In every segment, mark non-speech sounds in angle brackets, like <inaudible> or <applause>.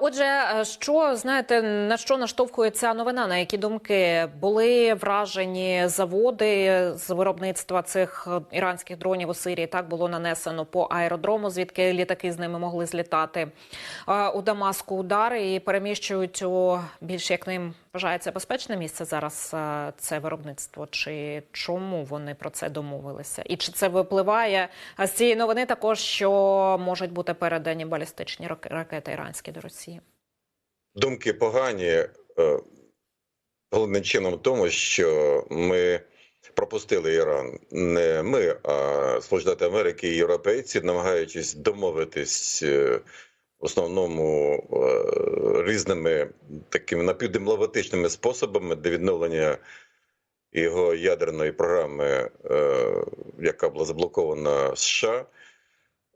Отже, е, що знаєте, на що наштовхує ця новина? На які думки були вражені заводи з виробництва цих е, іранських дронів у Сирії? Так було нанесено по аеродрому, звідки літаки з ними могли злітати у Дамаску. Удари і переміщують у більш як ним вважається безпечне місце зараз. е, Це виробництво. Чи чому вони про це домовилися? І чи це випливає з цієї новини? Також що можуть бути передані балістичні рак- ракети іранські до Росії? Думки погані. е, Головним чином тому, що ми пропустили Іран. Не ми, а Сполучені Америки і європейці, намагаючись домовитись е, основному е, різними такими напівдипломатичними способами для відновлення його ядерної програми, е, яка була заблокована США.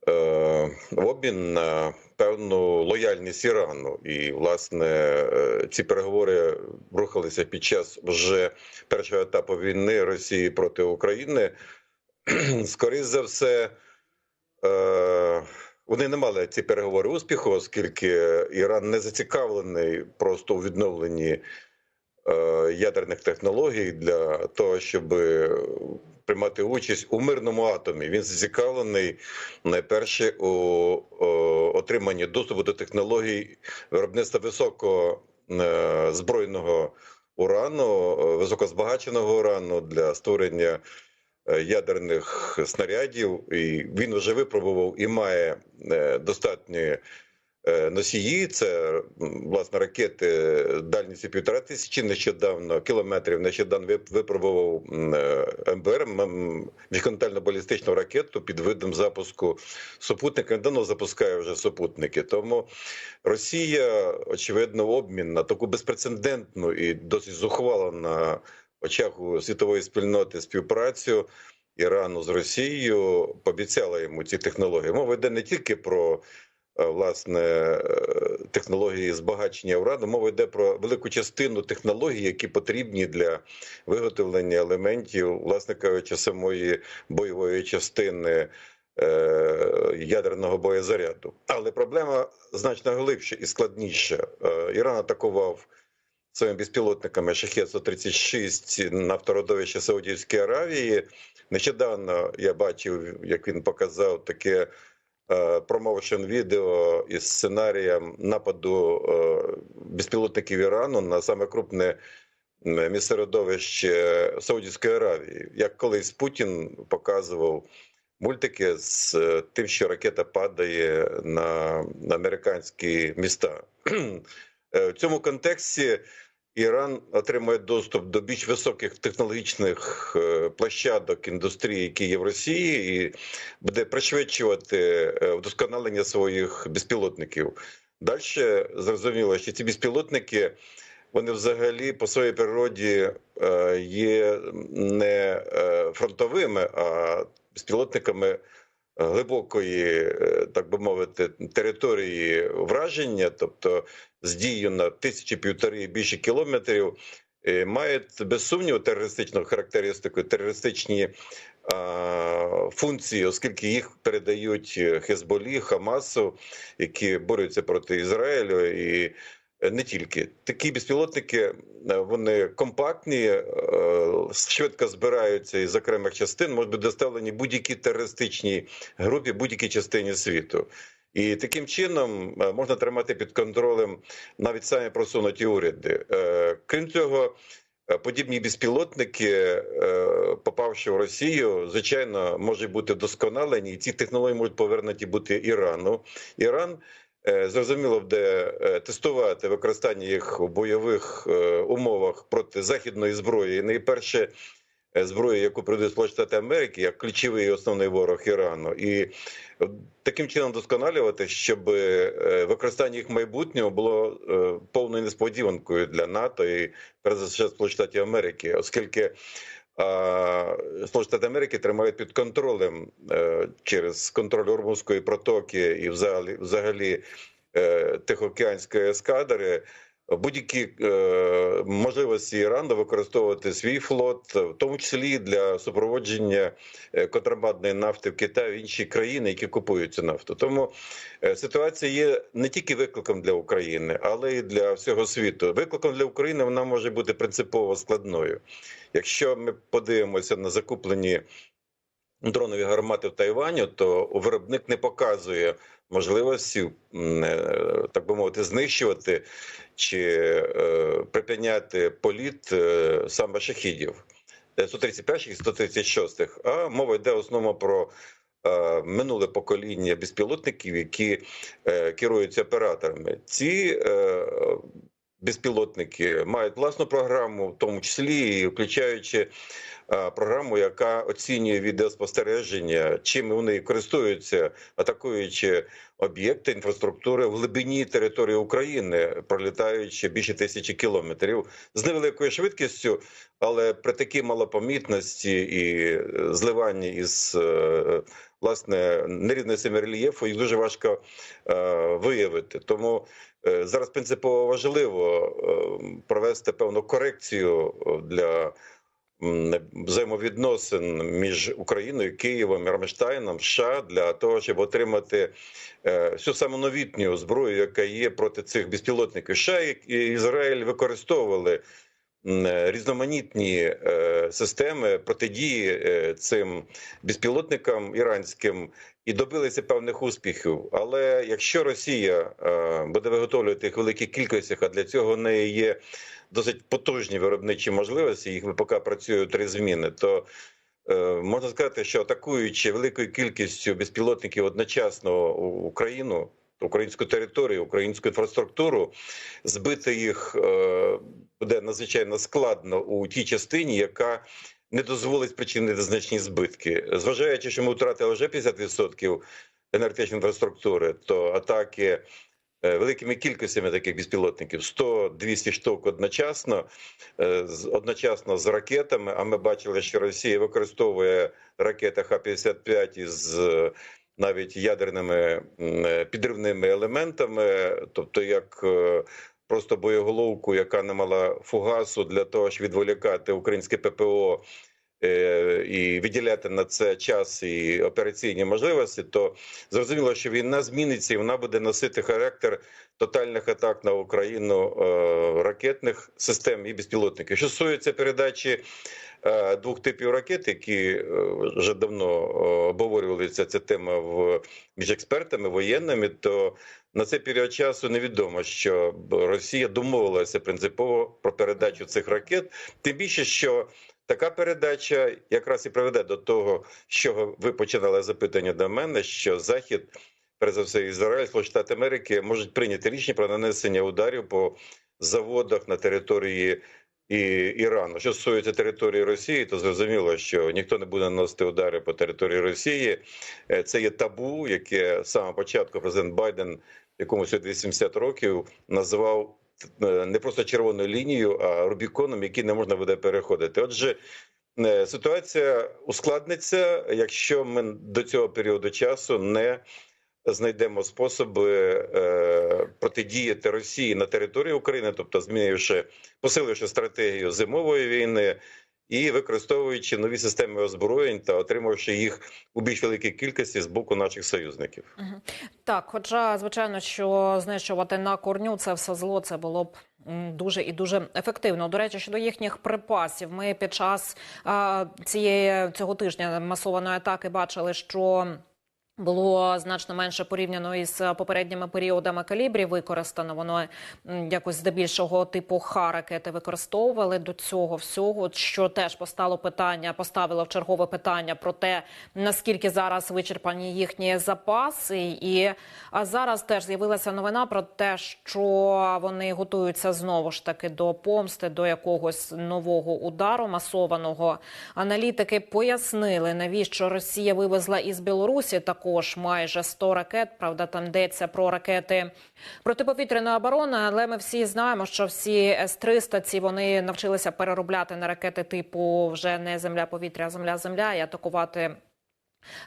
е, В обмін на певну лояльність Ірану, і власне ці переговори рухалися під час вже першого етапу війни Росії проти України. <clears throat> Скоріше за все, вони не мали ці переговори успіху, оскільки Іран не зацікавлений просто у відновленні е, ядерних технологій для того, щоб приймати участь у мирному атомі. Він зацікавлений найперше у отриманні доступу до технологій виробництва високого е, урану, високозбагаченого урану для створення ядерних снарядів. І він вже випробував і має е, достатні е, носії. Це власне ракети дальністю півтора тисячі нещодавно кілометрів. Нещодавно випробував е, МБР міжконтинентальну балістичну ракету під видом запуску супутника. Він давно запускає вже супутники. Тому Росія, очевидно, обмін на таку безпрецедентну і досить зухвалу на очах світової спільноти співпрацю. Ірану з Росією пообіцяла йому ці технології. Мова йде не тільки про е, власне е, технології збагачення урану, мова йде про велику частину технологій, які потрібні для виготовлення елементів, власне кажучи, самої бойової частини е, ядерного боєзаряду. Але проблема значно глибша і складніша. Іран атакував своїми безпілотниками шахет 136 нафтородовище Саудівської Аравії. Нещодавно я бачив, як він показав таке е, промоушен відео із сценарієм нападу е, безпілотників Ірану на саме крупне м, місцеродовище Саудівської Аравії. Як колись Путін показував мультики з е, тим, що ракета падає на, на американські міста. <clears throat> В цьому контексті Іран отримує доступ до більш високих технологічних е, площадок індустрії, які є в Росії, і буде пришвидшувати е, вдосконалення своїх безпілотників. Далі зрозуміло, що ці безпілотники вони взагалі по своїй природі е, є не фронтовими, а безпілотниками глибокої, е, так би мовити, території враження, тобто з дією на тисячі півтори і більше кілометрів, е, мають без сумніву терористичну характеристику, терористичні а, функції, оскільки їх передають Хезболі, Хамасу, які борються проти Ізраїлю і. Не тільки такі безпілотники, е, вони компактні, е, швидко збираються із окремих частин, можуть бути доставлені будь-якій терористичній групі, будь-якій частині світу. І таким чином е, можна тримати під контролем навіть самі просунуті уряди. Е, Крім цього, е, подібні безпілотники, е, попавши в Росію, звичайно, можуть бути вдосконалені, і ці технології можуть повернуті бути Ірану. Іран е, зрозуміло буде е, тестувати використання їх у бойових е, умовах проти західної зброї. І найперше е, зброї, яку продають Сполучені Штати Америки, як ключовий і основний ворог Ірану, і е, таким чином досконалювати, щоб е, використання їх майбутнього було е, повною несподіванкою для НАТО і перш за все Штатів Америки, оскільки. Сполучені Штати Америки тримають під контролем е, через контроль Ормузької протоки і взагалі, взагалі е, Тихоокеанської ескадри будь-які е, можливості Ірану використовувати свій флот, в тому числі для супроводження е, контрабандної нафти в Китай в інші країни, які купують цю нафту. Тому е, ситуація є не тільки викликом для України, але й для всього світу. Викликом для України вона може бути принципово складною. Якщо ми подивимося на закуплені дронові гармати в Тайваню, то виробник не показує можливості, е, так би мовити, знищувати чи е, припиняти політ е, саме шахідів. 131 і 136, а мова йде в основному про минуле покоління безпілотників, які е, керуються операторами. Ці е, безпілотники мають власну програму, в тому числі і включаючи програму, яка оцінює відеоспостереження, чим вони користуються, атакуючи об'єкти інфраструктури в глибині території України, пролітаючи більше тисячі кілометрів з невеликою швидкістю, але при такій малопомітності і е, зливанні із е, власне нерівностями рельєфу їх дуже важко е, виявити. Тому е, зараз принципово важливо е, провести певну корекцію е, для взаємовідносин між Україною, Києвом і Рамштайном США для того, щоб отримати е, всю саму новітню зброю, яка є проти цих безпілотників. США і Ізраїль використовували е, різноманітні е, системи протидії цим безпілотникам іранським і добилися певних успіхів. Але якщо Росія буде виготовлювати їх в великих кількостях, а для цього неї є досить потужні виробничі можливості, їх поки працюють три зміни, то е, можна сказати, що атакуючи великою кількістю безпілотників одночасно Україну. Українську територію, українську інфраструктуру, збити їх е, буде надзвичайно складно у тій частині, яка не дозволить спричинити значні збитки. Зважаючи, що ми втратили вже 50% енергетичної інфраструктури, то атаки великими кількостями таких безпілотників 100-200 штук одночасно, е, одночасно з ракетами. А ми бачили, що Росія використовує ракети Х-55 із е, навіть ядерними е, підривними елементами, тобто як е, просто боєголовку, яка не мала фугасу для того, щоб відволікати українське ППО е, і виділяти на це час і операційні можливості, то зрозуміло, що війна зміниться і вона буде носити характер тотальних атак на Україну е, ракетних систем і безпілотників. Що стосується передачі е, двох типів ракет, які е, вже давно е, обговорювалися ця тема в між експертами воєнними, то на цей період часу невідомо, що Росія домовилася принципово про передачу цих ракет. Тим більше, що така передача якраз і приведе до того, що ви починали запитання до мене, що Захід, перш за все, Ізраїль, Штати Америки можуть прийняти рішення про нанесення ударів по заводах на території. І Ірану, що стосується території Росії, то зрозуміло, що ніхто не буде наносити удари по території Росії. Е, Це є табу, яке з самого початку президент Байден, якому сьогодні 80 років, називав е, не просто червоною лінією, а Рубіконом, який не можна буде переходити. Отже, е, ситуація ускладниться, якщо ми до цього періоду часу не знайдемо способи е, протидіяти Росії на території України, тобто змінивши, посиливши стратегію зимової війни. І використовуючи нові системи озброєнь та отримавши їх у більш великій кількості з боку наших союзників. Так, хоча, звичайно, що знищувати на корню це все зло, це було б дуже і дуже ефективно. До речі, щодо їхніх припасів, ми під час а, цієї цього тижня масованої атаки бачили, що. Було значно менше порівняно із попередніми періодами калібрів використано. Воно якось здебільшого типу ха-ракети використовували до цього всього, що теж постало питання, поставило в чергове питання про те, наскільки зараз вичерпані їхні запаси. І зараз теж з'явилася новина про те, що вони готуються знову ж таки до помсти, до якогось нового удару масованого. Аналітики пояснили, навіщо Росія вивезла із Білорусі також майже 100 ракет. Правда, там йдеться про ракети протиповітряної оборони, але ми всі знаємо, що всі С-300 ці вони навчилися переробляти на ракети типу вже не земля-повітря, а земля-земля і атакувати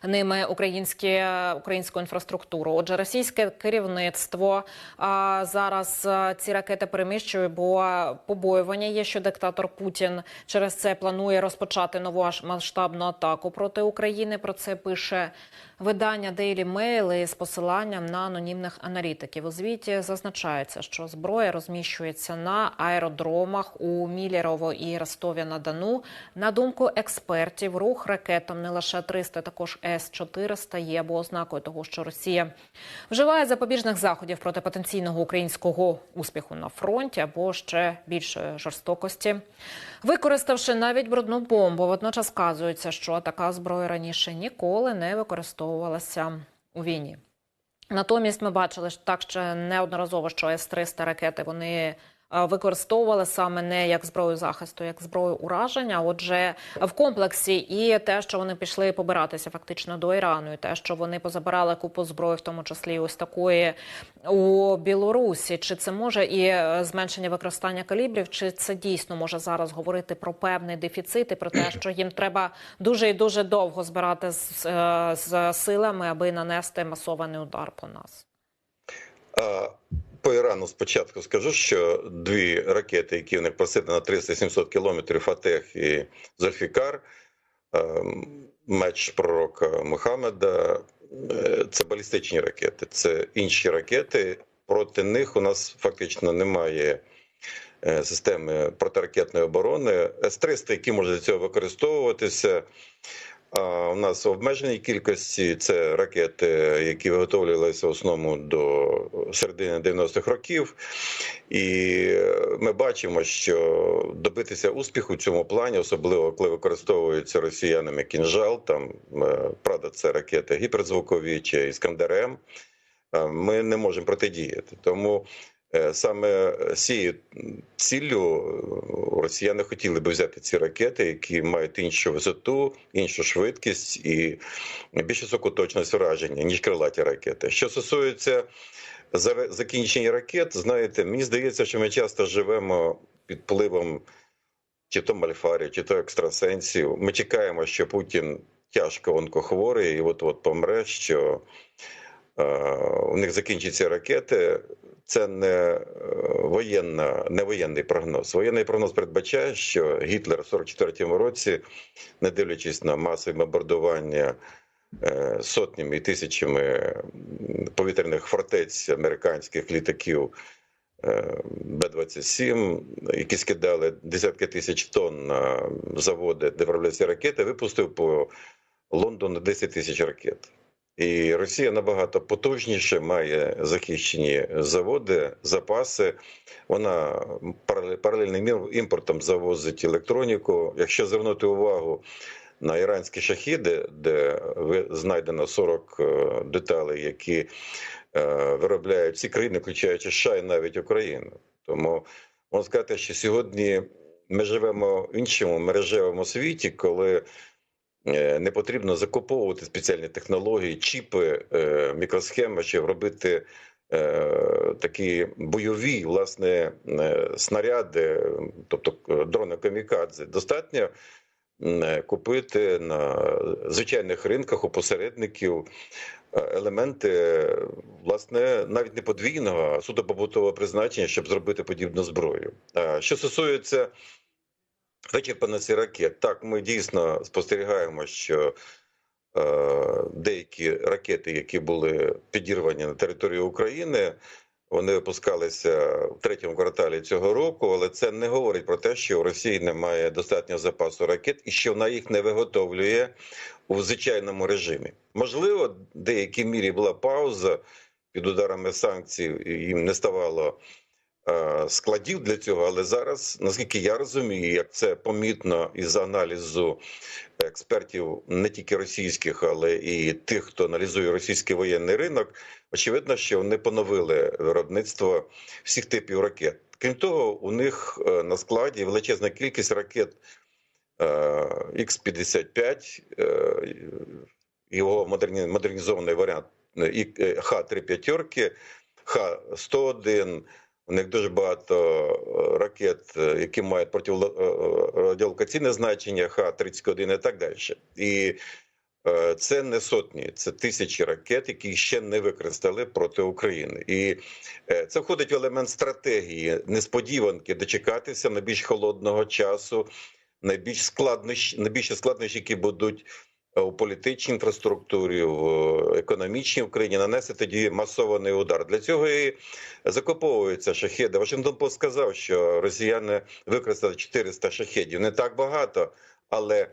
ними українські українську інфраструктуру. Отже, російське керівництво а, зараз ці ракети переміщує, бо побоювання є, що диктатор Путін через це планує розпочати нову масштабну атаку проти України. Про це пише видання Daily Mail з посиланням на анонімних аналітиків. У звіті зазначається, що зброя розміщується на аеродромах у Мілєрово і Ростові на Дону. На думку експертів, рух ракетам не лише 300, також С-400 є або ознакою того, що Росія вживає запобіжних заходів проти потенційного українського успіху на фронті або ще більшої жорстокості. Використавши навіть брудну бомбу, водночас вказується, що така зброя раніше ніколи не використовувалася у війні. Натомість ми бачили так ще неодноразово, що С-300 ракети вони використовували саме не як зброю захисту, як зброю ураження. Отже, в комплексі і те, що вони пішли побиратися фактично до Ірану, і те, що вони позабирали купу зброї, в тому числі ось такої у Білорусі. Чи це може і е, зменшення використання калібрів? Чи це дійсно може зараз говорити про певний дефіцит і про те, що їм треба дуже і дуже довго збирати з, е, з силами, аби нанести масований удар по нас? А по Ірану спочатку скажу, що дві ракети, які в них просити на 300-700 кілометрів, Фатех і Зольфікар, ем, меч пророка Мухаммеда, е, це балістичні ракети, це інші ракети. Проти них у нас фактично немає е, системи протиракетної оборони. С-300, які можуть для цього використовуватися. У нас в обмеженій кількості це ракети, які виготовлювалися в основному до середини 90-х років, і ми бачимо, що добитися успіху в цьому плані, особливо коли використовуються росіянами кінжал, там е, правда, це ракети гіперзвукові чи іскандер М, е, ми не можемо протидіяти. Тому саме цією ціллю е, росіяни хотіли би взяти ці ракети, які мають іншу висоту, іншу швидкість і більш високу точність враження, ніж крилаті ракети. Що стосується закінчення ракет, знаєте, мені здається, що ми часто живемо під впливом чи то мальфарів, чи то екстрасенсів. Ми чекаємо, що Путін тяжко онкохворий і от от помре, що е, у них закінчаться ракети. Це не е, воєнна, не воєнний прогноз. Воєнний прогноз передбачає, що Гітлер в 44-му році, не дивлячись на масові бомбардування е, сотнями і тисячами повітряних фортець американських літаків е, Б-27, які скидали десятки тисяч тонн на заводи, де виробляються ракети, випустив по Лондону 10 тисяч ракет. І Росія набагато потужніше має захищені заводи, запаси. Вона парале- паралельним імпортом завозить електроніку. Якщо звернути увагу на іранські шахіди, де знайдено 40 е, деталей, які е, виробляють всі країни, включаючи США і навіть Україну. Тому можна сказати, що сьогодні ми живемо в іншому мережевому світі, коли не потрібно закуповувати спеціальні технології, чіпи, е, мікросхеми, щоб робити е, такі бойові власне е, снаряди, тобто е, дрони камікадзе. Достатньо е, купити на звичайних ринках у посередників е, елементи, е, власне, навіть не подвійного, а суто побутового призначення, щоб зробити подібну зброю. Що стосується вичерпаності ракет, так ми дійсно спостерігаємо, що е, деякі ракети, які були підірвані на території України, вони випускалися в третьому кварталі цього року, але це не говорить про те, що у Росії немає достатнього запасу ракет і що вона їх не виготовлює у звичайному режимі. Можливо, в деякій мірі була пауза під ударами санкцій, їм не ставало складів для цього. Але зараз, наскільки я розумію, як це помітно із аналізу експертів не тільки російських, але і тих, хто аналізує російський воєнний ринок, очевидно, що вони поновили виробництво всіх типів ракет. Крім того, у них е, на складі величезна кількість ракет е, Х-55, е, його модернізований варіант е, і- е, Х-3 п'ятерки, Х-101. У них дуже багато е, ракет, е, які мають протирадіолокаційне значення, Х-31 і так далі. І Е, Це не сотні, це тисячі ракет, які ще не використали проти України, і е, це входить в елемент стратегії несподіванки дочекатися найбільш холодного часу, найбільш складнощі, найбільші складнощі, які будуть е, у політичній інфраструктурі, в е, економічній Україні, нанести тоді масований удар. Для цього і закуповуються шахеди. Вашингтон Пост сказав, що росіяни використали 400 шахедів. Не так багато, але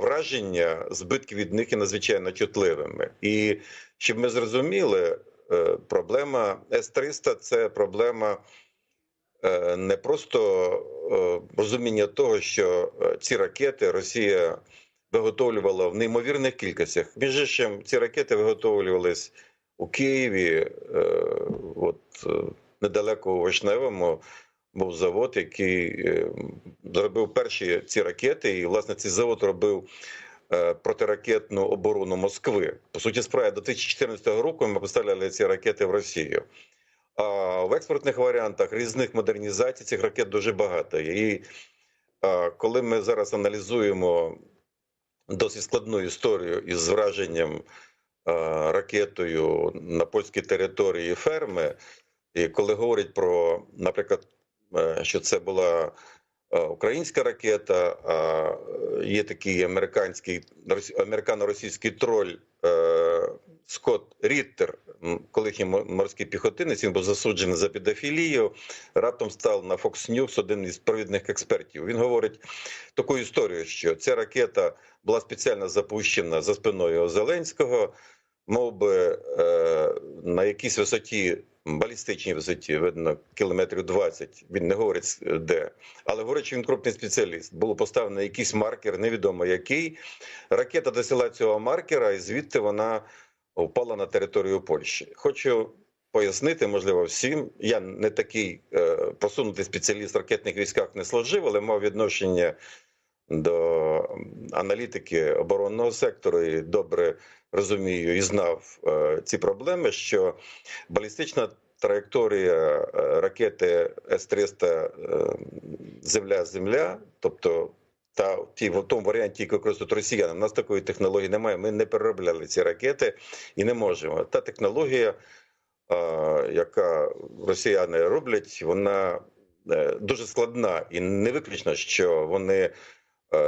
враження збитків від них є надзвичайно чутливими. І щоб ми зрозуміли, е, проблема С-300 – це проблема е, не просто е, розуміння того, що е, ці ракети Росія виготовлювала в неймовірних кількостях. Між іншим, ці ракети виготовлювались у Києві, е, от е, недалеко у Вишневому. Був завод, який е, зробив перші ці ракети, і власне цей завод робив е, протиракетну оборону Москви. По суті, справи до 2014 року ми поставляли ці ракети в Росію. А в експортних варіантах різних модернізацій цих ракет дуже багато. І коли ми зараз аналізуємо досить складну історію із враженням ракетою на польській території ферми, і коли говорять про, наприклад, е, що це була е, українська ракета, а є такий американський американо-російський троль е, Скотт Ріттер, колишній морський піхотинець, він був засуджений за педофілію. Раптом став на Fox News один із провідних експертів. Він говорить таку історію, що ця ракета була спеціально запущена за спиною Зеленського, мов би е, на якійсь висоті, балістичній висоті, видно, кілометрів 20, він не говорить де, але говорить, що він крупний спеціаліст. Було поставлено якийсь маркер, невідомо який. Ракета досягла цього маркера, і звідти вона впала на територію Польщі. Хочу пояснити, можливо, всім. Я не такий е, просунутий спеціаліст в ракетних військах не служив, але мав відношення до аналітики оборонного сектору і добре розумію і знав е, ці проблеми, що балістична траєкторія е, ракети С-300 е, Земля-Земля, тобто та ті в тому варіанті, який використовують росіяни, у нас такої технології немає. Ми не переробляли ці ракети і не можемо. Та технологія, яка росіяни роблять, вона е, дуже складна і не виключно, що вони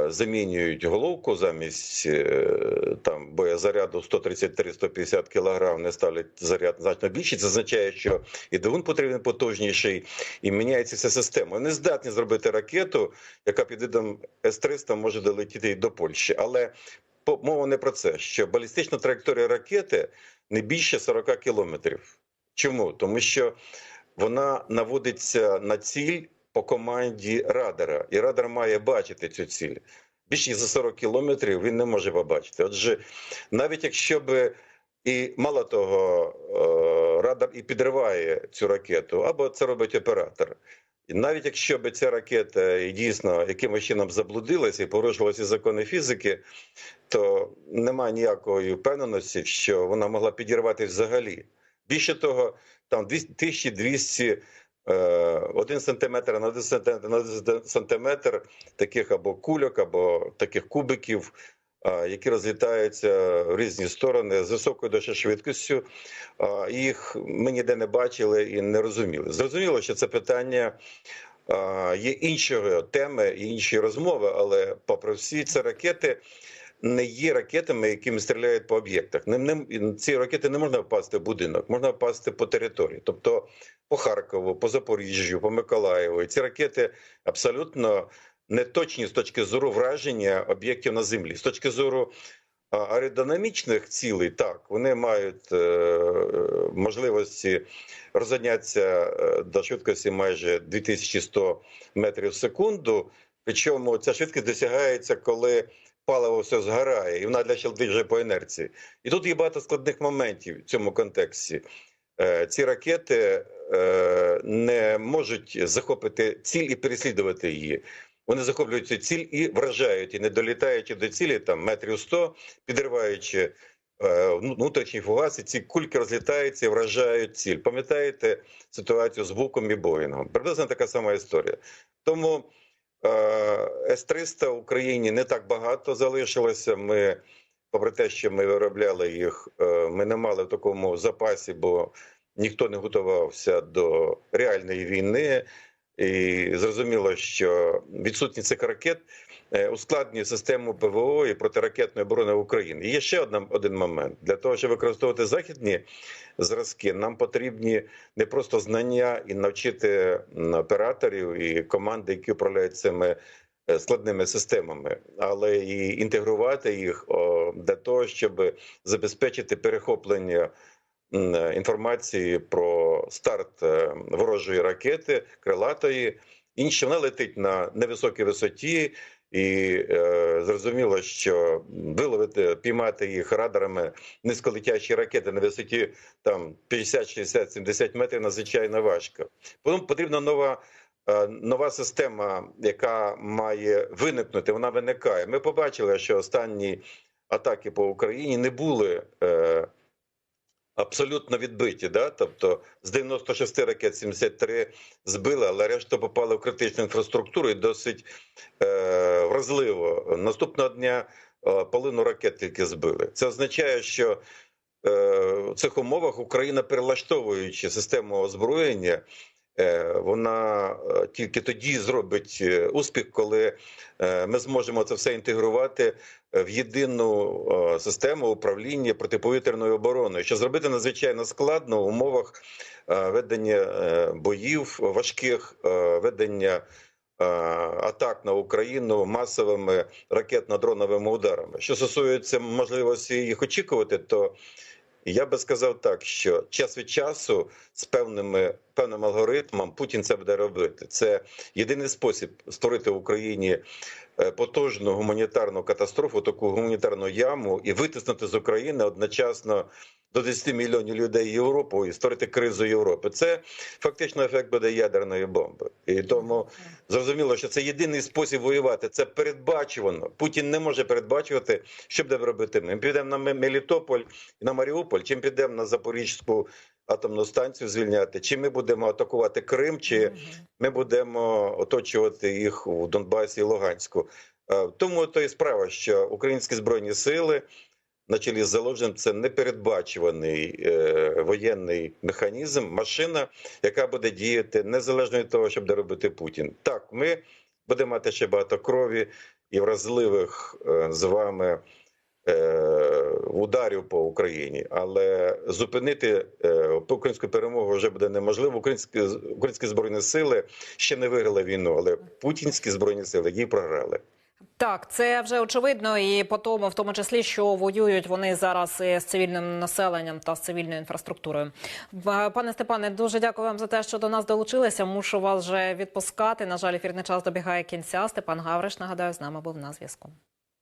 замінюють головку замість е, там боєзаряду 133-150 кг, не ставлять заряд значно більший. Це означає, що і двигун потрібен потужніший, і міняється вся система. Вони здатні зробити ракету, яка під видом С-300 може долетіти і до Польщі. Але мова не про це, що балістична траєкторія ракети не більше 40 кілометрів. Чому? Тому що вона наводиться на ціль по команді радара, і радар має бачити цю ціль. Більш ніж за 40 кілометрів він не може побачити. Отже, навіть якщо би і мало того, е, радар і підриває цю ракету, або це робить оператор. І навіть якщо б ця ракета дійсно якимось чином заблудилася і порушилася закони фізики, то немає ніякої впевненості, що вона могла підірватися взагалі. Більше того, там 1200 е, один сантиметр на один сантиметр, на один сантиметр таких або кульок, або таких кубиків, які розлітаються в різні сторони з високою дуже швидкістю. Їх ми ніде не бачили і не розуміли. Зрозуміло, що це питання. Є іншої теми і інші розмови, але попри всі ці ракети не є ракетами, якими стріляють по об'єктах. Ним не ці ракети не можна впасти в будинок, можна впасти по території, тобто по Харкову, по Запоріжжю, по Миколаєву. І ці ракети абсолютно не точні з точки зору враження об'єктів на землі. З точки зору аеродинамічних цілей, так вони мають е, можливості розганятися е, до швидкості майже 2100 метрів в секунду. Причому ця швидкість досягається, коли паливо все згорає, і вона далі летить вже по інерції. І тут є багато складних моментів в цьому контексті. Е, Ці ракети е, не можуть захопити ціль і переслідувати її. Вони захоплюють ціль і вражають, і не долітаючи до цілі, там метрів 100, підриваючи е, внутрішні фугаси, ці кульки розлітаються і вражають ціль. Пам'ятаєте ситуацію з Буком і Боїнгом? Приблизно така сама історія. Тому С-300 в Україні не так багато залишилося. Ми попри те, що ми виробляли їх, е, ми не мали в такому запасі, бо ніхто не готувався до реальної війни. І зрозуміло, що відсутність цих ракет е, ускладнює систему ПВО і протиракетної оборони України. І є ще одна, один момент для того, щоб використовувати західні зразки, нам потрібні не просто знання і навчити операторів і команди, які управляють цими е, складними системами, але і інтегрувати їх для того, щоб забезпечити перехоплення е, інформації про старт е, ворожої ракети, крилатої. Інше вона летить на невисокій висоті, і е, зрозуміло, що виловити, піймати їх радарами низьколетячі ракети на висоті там 50, 60, 70 метрів надзвичайно важко. Тому потрібна нова. е, Нова система, яка має виникнути, вона виникає. Ми побачили, що останні атаки по Україні не були е, абсолютно відбиті. Да? Тобто з 96 ракет 73 збили, але решта попали в критичну інфраструктуру і досить е, вразливо. Наступного дня е, половину ракет тільки збили. Це означає, що е, в цих умовах Україна, перелаштовуючи систему озброєння, вона е, тільки тоді зробить е, успіх, коли е, ми зможемо це все інтегрувати в єдину е, систему управління протиповітряною обороною, що зробити надзвичайно складно в умовах е, ведення е, боїв важких, е, ведення е, атак на Україну масовими ракетно-дроновими ударами. Що стосується можливості їх очікувати, то я би сказав так, що час від часу з певними певним алгоритмом Путін це буде робити. Це єдиний спосіб створити в Україні е, потужну гуманітарну катастрофу, таку гуманітарну яму і витиснути з України одночасно до 10 мільйонів людей Європу і створити кризу Європи. Це фактично ефект буде ядерної бомби. І тому зрозуміло, що це єдиний спосіб воювати. Це передбачувано. Путін не може передбачувати, що буде робити. Ми підемо на Ме- Мелітополь і на Маріуполь, чим підемо на Запорізьку атомну станцію звільняти, чи ми будемо атакувати Крим, чи ми будемо оточувати їх у Донбасі і Луганську. Е, Тому то і справа, що українські збройні сили на чолі з Залужним це непередбачуваний е, воєнний механізм, машина, яка буде діяти незалежно від того, що буде робити Путін. Так, ми будемо мати ще багато крові і вразливих е, з вами. Е, Ударів по Україні, але зупинити е, українську перемогу вже буде неможливо. Українські українські збройні сили ще не виграли війну, але путінські збройні сили її програли. Так, це вже очевидно, і по тому, в тому числі, що воюють вони зараз і з цивільним населенням та з цивільною інфраструктурою. Пане Степане, дуже дякую вам за те, що до нас долучилися. Мушу вас вже відпускати. На жаль, ефірний час добігає кінця. Степан Гавриш, нагадаю, з нами був на зв'язку.